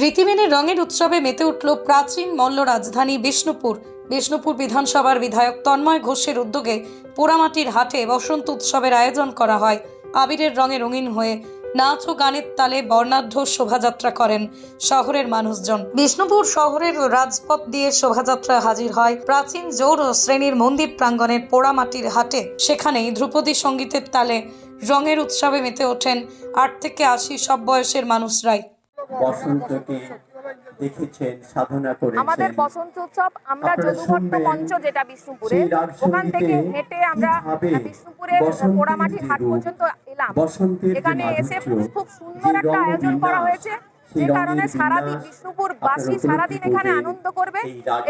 রীতি মেনে রঙের উৎসবে মেতে উঠল প্রাচীন মল্ল রাজধানী বিষ্ণুপুর। বিষ্ণুপুর বিধানসভার বিধায়ক তন্ময় ঘোষের উদ্যোগে পোড়ামাটির হাটে বসন্ত উৎসবের আয়োজন করা হয়। আবিরের রঙে রঙিন হয়ে নাচ ও গানের তালে বর্ণাঢ্য শোভাযাত্রা করেন শহরের মানুষজন। বিষ্ণুপুর শহরের রাজপথ দিয়ে শোভাযাত্রা হাজির হয় প্রাচীন জৌর শ্রেণির মন্দির প্রাঙ্গণের পোড়ামাটির হাটে। সেখানেই ধ্রুপদী সঙ্গীতের তালে রঙের উৎসবে মেতে ওঠেন আট থেকে আশি সব বয়সের মানুষরাই। বসন্তকে দেখেছেন সাধনা করেছেন। আমাদের বসন্ত উৎসব আমরা যদুভট্ট মঞ্চ যেটা বিষ্ণুপুরে ওখান থেকে হেঁটে আমরা কীভাবে বিষ্ণুপুরের পোড়ামাটির হাট পর্যন্ত এলাম। এখানে এসে খুব সুন্দর একটা আয়োজন করা হয়েছে যে কারণে সারাদিন বিষ্ণুপুর বাসী সারাদিন এখানে আনন্দ করবে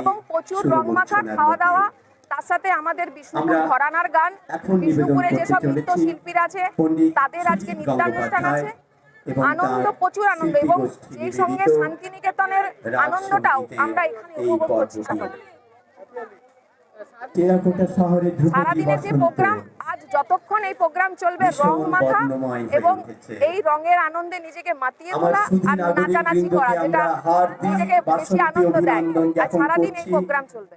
এবং প্রচুর শুভ রংমাখা খাওয়া দাওয়া তার সাথে আমাদের বিষ্ণুপুর ঘরানার গান বিষ্ণুপুরে যেসব চলেছি নৃত্যশিল্পীরা আছে তাদের আজকে নৃত্যানুষ্ঠান আছে। আনন্দ প্রচুর আনন্দ এবং সেই সঙ্গে শান্তিনিকেতনের আনন্দটাও আমরা এখানে উপভোগ করছি পর্বটি। সকলে। টেরাকোটা শহরে ধ্রুপদী সারাদিনের যে প্রোগ্রাম আজ যতক্ষণ এই প্রোগ্রাম চলবে রং মাখা এবং এই রঙের আনন্দে নিজেকে মাতিয়ে তোলা আর নাচানাচি করা যেটা নিজেকে বেশি আনন্দ দেয়। আর সারাদিন এই প্রোগ্রাম চলবে।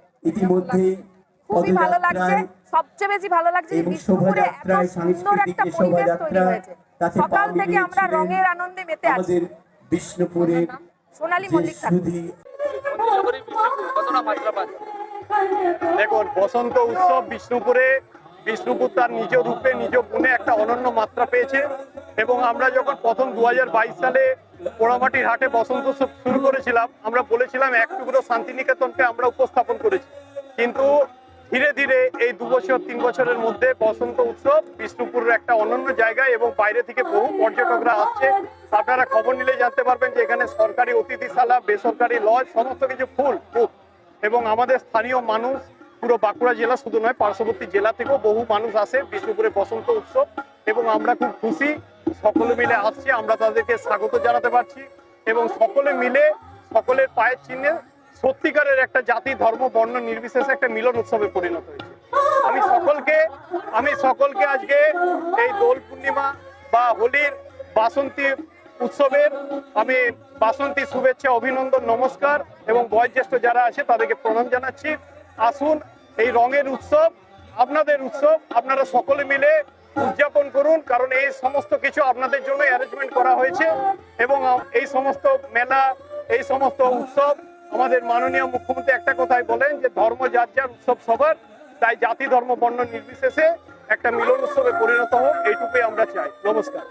খুবই ভালো লাগছে। সবচেয়ে বেশি ভালো লাগছে বিষ্ণুপুরে এত সুন্দর একটা পরিবেশ তৈরি হয়েছে। সকাল থেকে আমরা রঙের আনন্দে মেতে আছি। আমাদের বিষ্ণুপুরের সোনালী মল্লিক ঠাকুর। দেখুন বসন্ত উৎসব বিষ্ণুপুরে। বিষ্ণুপুর তার নিজ রূপে নিজ গুণে একটা অনন্য মাত্রা পেয়েছে। এবং আমরা যখন প্রথম দু হাজার বাইশ সালে পোড়ামাটির হাটে বসন্ত উৎসব শুরু করেছিলাম আমরা বলেছিলাম এক টুকরো শান্তিনিকেতনকে আমরা উপস্থাপন করেছি। কিন্তু ধীরে ধীরে এই দু বছর, তিন বছরের মধ্যে বসন্ত উৎসব, বিষ্ণুপুরের একটা অনন্য জায়গা এবং বাইরে থেকে বহু পর্যটকরা আসছে। আপনারা খবর নিলে জানতে পারবেন যে এখানে সরকারি অতিথিশালা, বেসরকারি লজ, সমস্ত কিছু ফুল এবং আমাদের স্থানীয় মানুষ, পুরো বাঁকুড়া জেলা শুধু নয়, পার্শ্ববর্তী জেলা থেকেও বহু মানুষ আসে বিষ্ণুপুরে বসন্ত উৎসব। এবং আমরা খুব খুশি, সকলে মিলে আসছে, আমরা তাদেরকে স্বাগত জানাতে পারছি। এবং সকলে মিলে, সকলের পায়ের চিহ্নে সত্যিকারের একটা জাতি, ধর্ম, বর্ণ নির্বিশেষে একটা মিলন উৎসবে পরিণত হয়েছে। আমি সকলকে আমি সকলকে আজকে এই দোল পূর্ণিমা বা হোলির বাসন্তী উৎসবের আমি বাসন্তী শুভেচ্ছা, অভিনন্দন, নমস্কার এবং বয়োজ্যেষ্ঠ যারা আছে তাদেরকে প্রণাম জানাচ্ছি। আসুন এই রঙের উৎসব, আপনাদের উৎসব, আপনারা সকলে মিলে উদযাপন করুন, কারণ এই সমস্ত কিছু আপনাদের জন্য অ্যারেঞ্জমেন্ট করা হয়েছে এবং এই সমস্ত মেলা, এই সমস্ত উৎসব আমাদের মাননীয় মুখ্যমন্ত্রী একটা কথাই বলেন যে ধর্ম যার যার উৎসব সবার, তাই জাতি, ধর্ম, বর্ণ নির্বিশেষে একটা মিলন উৎসবে পরিণত হোক, এইটুকুই আমরা চাই। নমস্কার।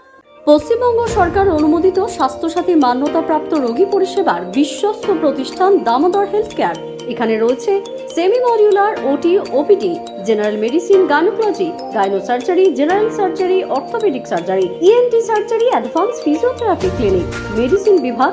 পশ্চিমবঙ্গ সরকার অনুমোদিত স্বাস্থ্যসাথী মান্যতাপ্রাপ্ত রোগী পরিষেবার বিশ্বস্ত প্রতিষ্ঠান দামোদর হেলথ কেয়ার এখানে রয়েছে semi modular OT, OPD, general medicine, gynaecology gynae surgery general surgery, orthopaedic surgery, ENT surgery, advance physiotherapy clinic, medicine বিভাগ